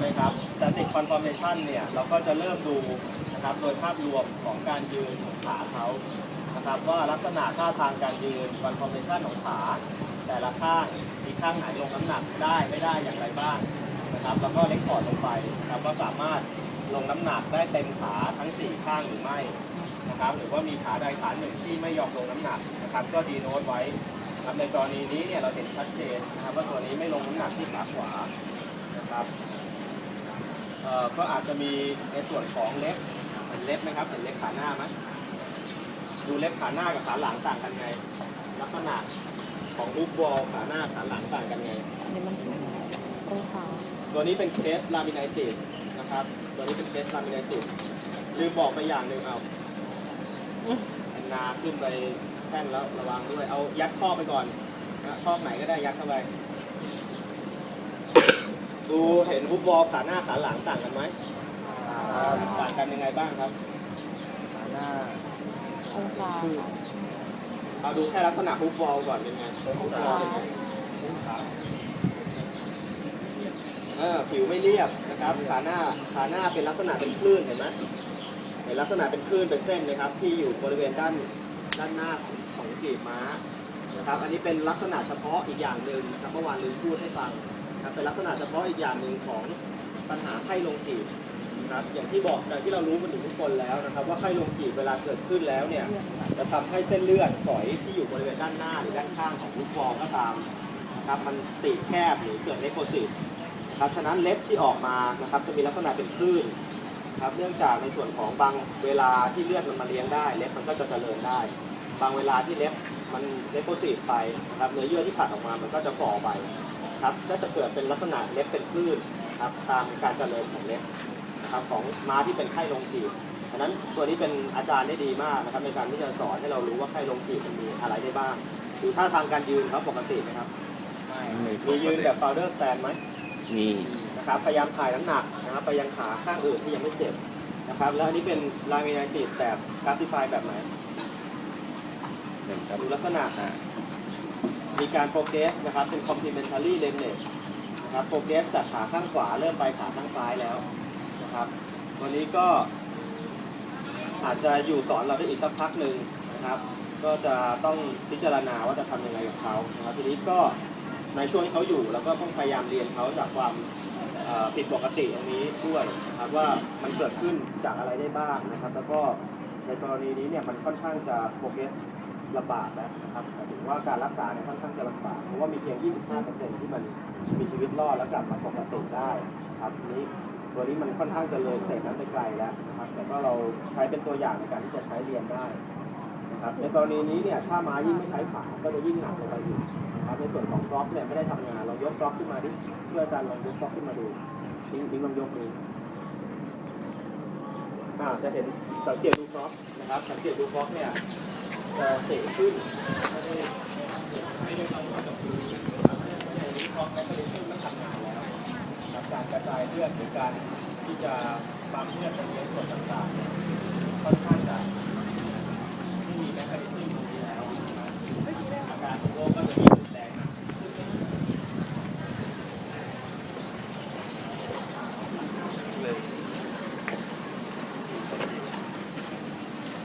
ไหมครับ static conformation เนี่ยเราก็จะเริ่มดูนะครับโดยภาพรวมของการยืนของขาเขานะครับว่าลักษณะท่าทางการยืน conformation ของขา แต่ละข้างมีข้างไหนลงน้ำหนักได้ไม่ได้อย่างไรบ้างนะครับแล้วก็เล็กพอร์ตลงไปนะครับว่าสามารถลงน้ำหนักได้เต็มขาทั้ง 4 ข้างหรือไม่นะครับหรือว่ามีขาใดขาหนึ่งที่ไม่ยอมลงน้ำหนักนะครับก็ดีโน้ตไว้ครับในกรณีนี้เนี่ยเราเห็นชัดเจนนะครับว่าตัวนี้ไม่ลงน้ำหนักที่ขาขวานะครับ ก็อาจจะมีในส่วนของเล็บเห็นเล็บไหมครับเห็นเล็บขาหน้าไหมดูเล็บขาหน้ากับขาหลังต่างกันไง ลักษณะของรูปบอลขาหน้าขาหลังต่างกันไงอันนี้มันสูงองศาตัวนี้เป็นเคสลามิน i ติสนะครับ ตัวนี้เป็นเคสลามิน i ติสลืมบอกไปอย่างหนึ่งเอาแอนนาขึ้นไปแท่นแล้วระวังด้วย เอายัดข้อไปก่อนนะข้อไหนก็ได้ยัดเข้าไป ดูเห็นรูปบอลขาหน้าขาหลังต่างกันไหมต่างกันยังไงบ้างครับขาหน้าองศาเอาดูแค่ลักษณะฮุกบอลก่อนเป็นไงฮุกบอลเป็นไงเออผิวไม่เรียบนะครับขาหน้าขาหน้าเป็นลักษณะเป็นคลื่นเห็นไหมเห็นลักษณะเป็นคลื่นเป็นเส้นไหมครับ ที่อยู่บริเวณด้านด้านหน้าของของกีบม้านะครับ อันนี้เป็นลักษณะเฉพาะอีกอย่างหนึ่งนะครับเมื่อวานลืมพูดให้ฟัง นะครับเป็นลักษณะเฉพาะอีกอย่างหนึ่งของปัญหาไข้ลงกีบนะครับอย่างที่บอกอย่างที่เรารู้กันอยู่ทุกคนแล้วนะครับ ว่าไข้ลงกีบเวลาเกิดขึ้นแล้วเนี่ยจะทำให้เส้นเลือดฝอยที่อยู่บริเวณด้านหน้าหรือด้านข้างของลูกบอลก็ตามนะครับมันตีแคบหรือเกิดเนโคซิสครับฉะนั้นเล็บที่ออกมานะครับจะมีลักษณะเป็นคลื่นครับเนื่องจากในส่วนของบางเวลาที่เลือดมันมาเลี้ยงได้ เล็บมันก็จะเจริญได้ บางเวลาที่เล็บมันเนโคซิสไปนะครับเนื้อเยื่อที่ผ่านออกมามันก็จะฝ่อไป ครับก็จะเกิดเป็นลักษณะเล็บเป็นคลื่นครับตามการเจริญของเล็บนะครับของม้าที่เป็นไข้ลงทีบฉะนั้นตัวนี้เป็นอาจารย์ได้ดีมากนะครับในการที่จะสอนให้เรารู้ว่าไข้ลงขีดมันมีอะไรได้บ้างดูท่าทางการยืนเขาปกตินะครับมียืนแบบ founder stand ไหมมีนะครับพยายามถ่ายน้ำหนักนะครับไปยังขาข้างอื่นที่ยังไม่เจ็บนะครับ แล้วอันนี้เป็นลามินาติดแบบ classify แบบไหนหนึ่งครับดูลักษณะอ่า มีการโปรเกรสนะครับเป็น complementary lameness นะครับโปรเกรสจากขาข้างขวาเริ่มไปขาข้างซ้ายแล้วนะครับวันนี้ก็อาจจะอยู่สอนเราได้อีกสักพักหนึ่งนะครับ ก็จะต้องพิจารณาว่าจะทำยังไงกับเขานะครับทีนี้ก็ในช่วงที่เขาอยู่เราก็ต้องพยายามเรียนเขาจากความผิดปกติตรงนี้ด้วยนะครับว่ามันเกิดขึ้นจากอะไรได้บ้างนะครับ แล้วก็ในกรณีนี้เนี่ยมันค่อนข้างจะโปรเกรส ลำบากนะครับหมายถึงว่าการรักษาเนี่ยค่อนข้างจะลำบากเพราะว่ามีเพียง 25%ที่มันมีชีวิตรอดแล้วกลับมาปกติได้นะครับนี้ตัวนี้มันค่อนข้างจะเลยสเตจนั้นไปไกลแล้วนะครับแต่ก็เราใช้เป็นตัวอย่างในการที่จะใช้เรียนได้นะครับในกรณีนี้เนี่ยถ้าม้ายิ่งไม่ใช้ขาก็จะยิ่งหนักลงไปอีกนะครับในส่วนของกรอฟเนี่ยไม่ได้ทำงานเรายกกรอฟขึ้นมาดิเพื่ออาจารย์ลองยกกรอฟขึ้นมาดูดิ้งดิ้งลองยกดูอ่าจะเห็นสังเกตดูกรอฟนะครับสังเกตดูกรอฟเนี่ย จะเสขึ้นไม่ได้ไม่ได้ทำกับพื้นนะครับในนี้พอแมคคานิซึมไม่ทำงานแล้วกับการกระจายเลือดหรือการที่จะปั๊มเลือดไปเลี้ยงส่วนต่างๆค่อนข้างจะไม่มีแมคคานิซึมตรงนี้แล้วนะครับอาการของโรคก็จะมีรุนแรงหนักขึ้นไปอีก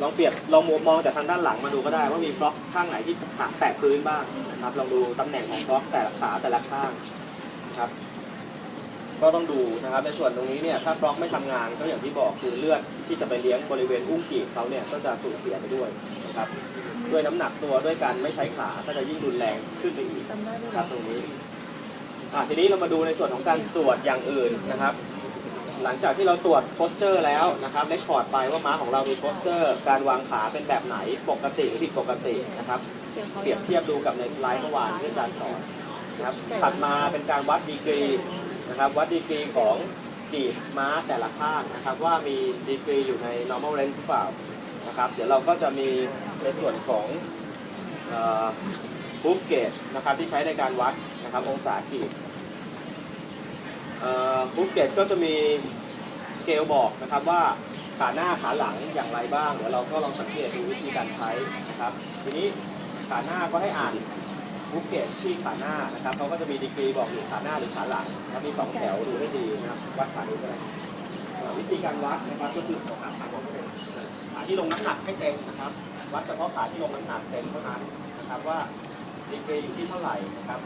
ลองเปรียบลองมองจากทางด้านหลังมาดูก็ได้ ว่ามีบล็อกข้างไหนที่ขาแตะพื้นบ้างนะครับลองดูตำแหน่งของบล็อกแต่ละขาแต่ละข้างนะครับ ก็ต้องดูนะครับในส่วนตรงนี้เนี่ยถ้าบล็อกไม่ทำงานก็อย่างที่บอกคือเลือดที่จะไปเลี้ยงบริเวณอุ้งกีบเขาเนี่ยก็จะสูญเสียไปด้วยนะครับด้วยน้ำหนักตัวด้วยการไม่ใช้ขาก็จะยิ่งรุนแรงขึ้นไปอีกครับตรงนี้อะทีนี้เรามาดูในส่วนของการตรวจอย่างอื่นนะครับ หลังจากที่เราตรวจโพสเจอร์แล้วนะครับเลคคอร์ดไปว่าม้าของเรามีโพสเจอร์ การวางขาเป็นแบบไหนปกติหรือผิดปกตินะครับ เปรียบเทียบดูกับในสไลด์เมื่อวานที่อาจารย์สอนนะครับถัดมาเป็นการวัดดีกรีนะครับวัดดีกรีของจีบม้าแต่ละข้างนะครับว่ามีดีกรีอยู่ใน normal range หรือเปล่านะครับเดี๋ยวเราก็จะมีในส่วนของบูฟเกตนะครับที่ใช้ในการวัดนะครับองศาขีดบูฟเกตก็จะมี เกลบอกนะครับว่าขาหน้าขาหลังอย่างไรบ้างเดี๋ยวเราก็ลองสังเกตดูวิธีการใช้นะครับ ทีนี้ขาหน้าก็ให้อ่านบูฟเกตที่ขาหน้านะครับเขาก็จะมีดีกรีบอกอยู่ขาหน้าหรือขาหลังนะครับมีสองแถวดูให้ดีนะครับวัดขานี้ก็ได้วิธีการวัดนะครับก็คือขาขาของตัวเองขาที่ลงน้ำหนักให้เต็มนะครับ วัดเฉพาะขาที่ลงน้ำหนักเต็มเท่านั้นนะครับว่าดีเกอยู่ที่เท่าไหร่นะครับ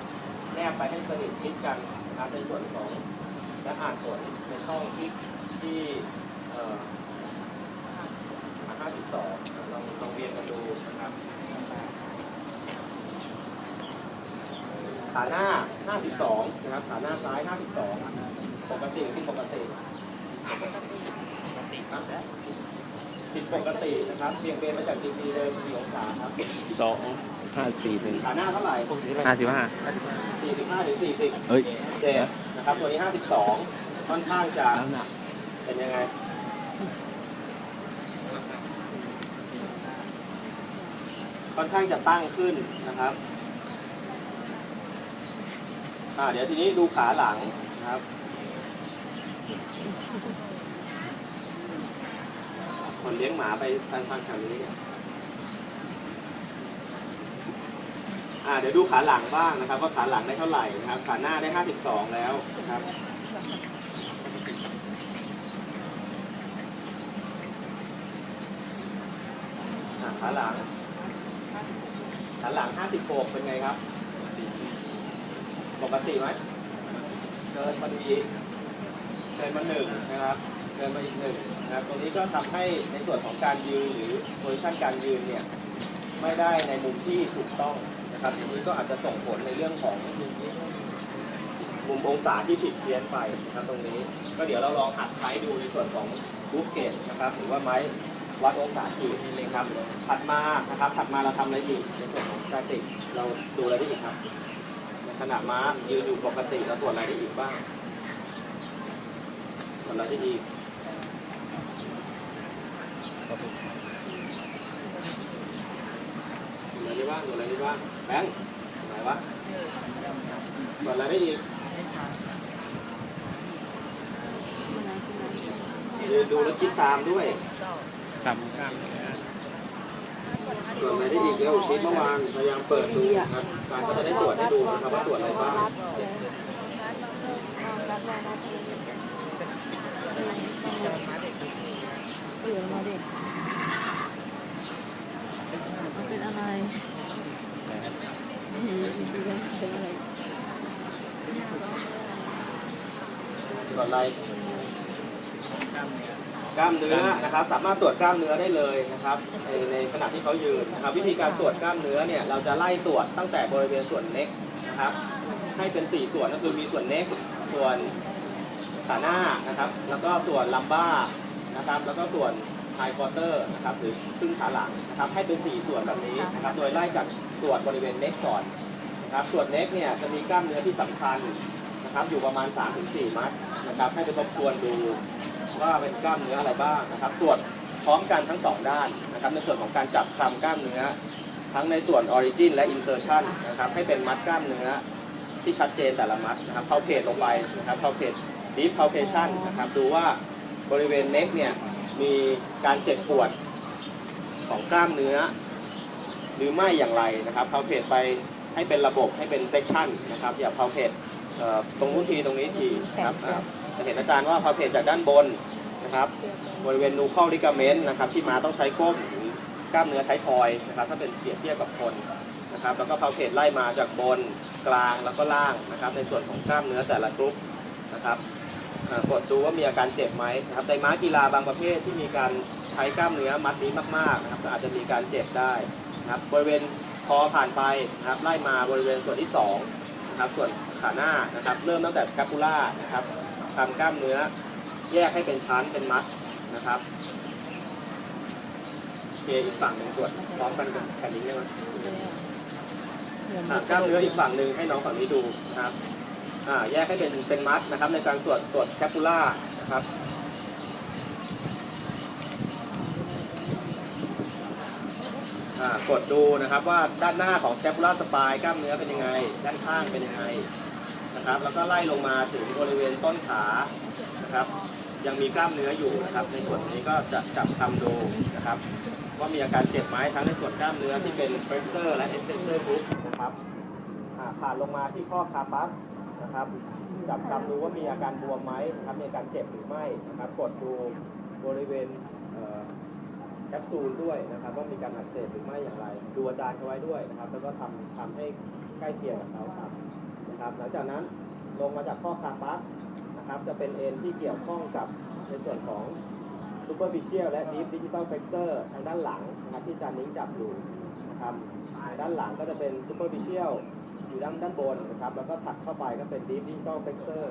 แนบไปให้สนิทชิดกันนะครับในส่วนของ และอ่านผลในช่องที่ที่เอ่อ52ลองลองเรียนกันดูนะครับขาหน้า 52 นะครับขาหน้าซ้าย 52 ปกติผิดปกติครับผิดปกตินะครับเพียงเบนมาจากดีดีเลย4องศาครับสองห้าสี่หนึ่งขาหน้าเท่าไหร่ห้าสิบห้า45หรือ40เฮ้ยเจ็ด นะครับ ตัวนี้ 52 ค่อนข้างจะน้ำหนักเป็นยังไง ค่อนข้างจะตั้งขึ้นนะครับอ่าเดี๋ยวทีนี้ดูขาหลังนะครับคนเลี้ยงหมาไปทางทางแถวนี้เนี่ย อ่าเดี๋ยวดูขาหลังบ้างนะครับว่าขาหลังได้เท่าไหร่นะครับขาหน้าได้ 52 แล้วนะครับอะขาหลังขาหลัง 56 เป็นไงครับ ปกติไหมเกินมาดีเกินมาหนึ่งนะครับเกินมาอีกหนึ่งนะครับ ตรงนี้ก็ทำให้ในส่วนของการยืนหรือโพซิชันการยืนเนี่ย ไม่ได้ในมุมที่ถูกต้อง นะครับทีนี้ก็อาจจะส่งผลในเรื่องของมุมองศาที่ผิดเพี้ยนไปนะครับตรงนี้ ก็เดี๋ยวเราลองหัดใช้ดูในส่วนของบูฟเกตนะครับหรือว่าไม้วัดองศาขีดนี่เลยครับถัดมานะครับถัดมาเราทำอะไรอีกในส่วนของสติกเราดูอะไรได้อีกครับในขณะม้ายืนอยู่ปกติเราตรวจอะไรได้อีกบ้างตรวจอะไรได้อีก ตรวจอะไรได้บ้างตรวจอะไรได้บ้างแบงค์ไหนวะตรวจอะไรได้อีกยืนดูแล้วคิดตามด้วยต่ำกล้ามเนื้อตรวจอะไรได้อีกเร็วชีทเมื่อวานพยายามเปิดดูนะครับการก็จะได้ตรวจให้ดูนะครับว่าตรวจอะไรบ้าง เออมาเด็กมันเป็นอะไรอืมเป็นอะไร ตรวจ อะไรกล้ามเนื้อนะครับ สามารถตรวจกล้ามเนื้อได้เลยนะครับ ในในขณะที่เขายืนนะครับ วิธีการตรวจกล้ามเนื้อเนี่ยเราจะไล่ตรวจตั้งแต่บริเวณส่วนเน็กนะครับ ให้เป็นสี่ส่วนก็คือมีส่วนเน็กส่วนขาหน้านะครับ แล้วก็ส่วนลัมบ้านะครับ แล้วก็ส่วนไฮควอเตอร์นะครับหรือครึ่งขาหลังนะครับให้เป็นสี่ส่วนแบบนี้นะครับ โดยไล่จากตรวจบริเวณเน็กก่อนนะครับส่วนเน็กเนี่ยจะมีกล้ามเนื้อที่สำคัญ นะครับอยู่ประมาณ 3-4 มัดนะครับให้ไปทบทวนดูว่าเป็นกล้ามเนื้ออะไรบ้างนะครับ ตรวจพร้อมกันทั้งสองด้านนะครับ ในส่วนของการจับคำกล้ามเนื้อ ทั้งในส่วน origin และ insertion นนะครับให้เป็นมัดกล้ามเนื้อที่ชัดเจนแต่ละมัดนะครับเข้าเพจลงไปนะครับเข้าเพจ deep palpation นะครับดูว่าบริเวณเน็กเนี่ยมีการเจ็บปวดของกล้ามเนื้อ หรือไม่อย่างไรนะครับเข้าเพจไปให้เป็นระบบให้เป็นเซ c ชันนะครับอย่าเข้าเพจ เอ่อตรงนู้นทีตรงนี้ทีนะครับอ่าจะเห็นอาจารย์ว่าเข้าเพจจากด้านบนนะครับ บริเวณนูเข้าลิกาเมนต์นะครับ ที่มาต้องใช้ก้มหรือกล้ามเนื้อไททอยด์นะครับ ถ้าเป็นเปรียบเทียบกับคนนะครับ แล้วก็เพาเพจไล่มาจากบนกลางแล้วก็ล่างนะครับ ในส่วนของกล้ามเนื้อแต่ละกรุ๊ปนะครับอ่ากดดูว่ามีอาการเจ็บไหมนะครับในม้ากีฬาบางประเภทที่มีการใช้กล้ามเนื้อมัดนี้มากๆนะครับก็อาจจะมีการเจ็บได้นะครับบริเวณคอผ่านไปนะครับไล่มาบริเวณส่วนที่2 นะครับ ส่วนขาหน้านะครับ เริ่มตั้งแต่สคาปูล่านะครับทำกล้ามเนื้อแยกให้เป็นชั้นเป็นมัดนะครับโอเคอีกฝั่งหนึ่งตรวจพร้อมกันกับแผ่นนี้ได้ไหมอะกล้ามเนื้ออีกฝั่งหนึ่งให้น้องฝั่งนี้ดูนะครับอ่าแยกให้เป็นเป็นมัดนะครับ ในการตรวจตรวจแคปูล่านะครับ กดดูนะครับว่าด้านหน้าของแคปูล่าสปายกล้ามเนื้อเป็นยังไง ด้านข้างเป็นยังไงนะครับ แล้วก็ไล่ลงมาถึงบริเวณต้นขานะครับ ยังมีกล้ามเนื้ออยู่นะครับ ในส่วนนี้ก็จะจับทำดูนะครับ ว่ามีอาการเจ็บไหมทั้งในส่วนกล้ามเนื้อที่เป็น flexor และ extensor group นะครับผ่านลงมาที่ข้อคาปัสนะครับจับคำดูว่ามีอาการบวมไหมนะครับมีอาการเจ็บหรือไม่นะครับ กดดูบริเวณ แคปซูลด้วยนะครับว่ามีการอักเสบหรือไม่อย่างไร ดูอาจารย์เขาไว้ด้วยนะครับ แล้วก็ทำทำให้ใกล้เคียงกับเขาครับนะครับ หลังจากนั้นลงมาจากข้อคาปัสนะครับจะเป็นเอ็นที่เกี่ยวข้องกับในส่วนของ superficial และ deep digital flexor ทางด้านหลังนะครับที่อาจารย์นิ้งจับอยู่นะครับด้านหลังก็จะเป็น superficial อยู่ด้านด้านบนนะครับ แล้วก็ถัดเข้าไปก็เป็น deep digital flexor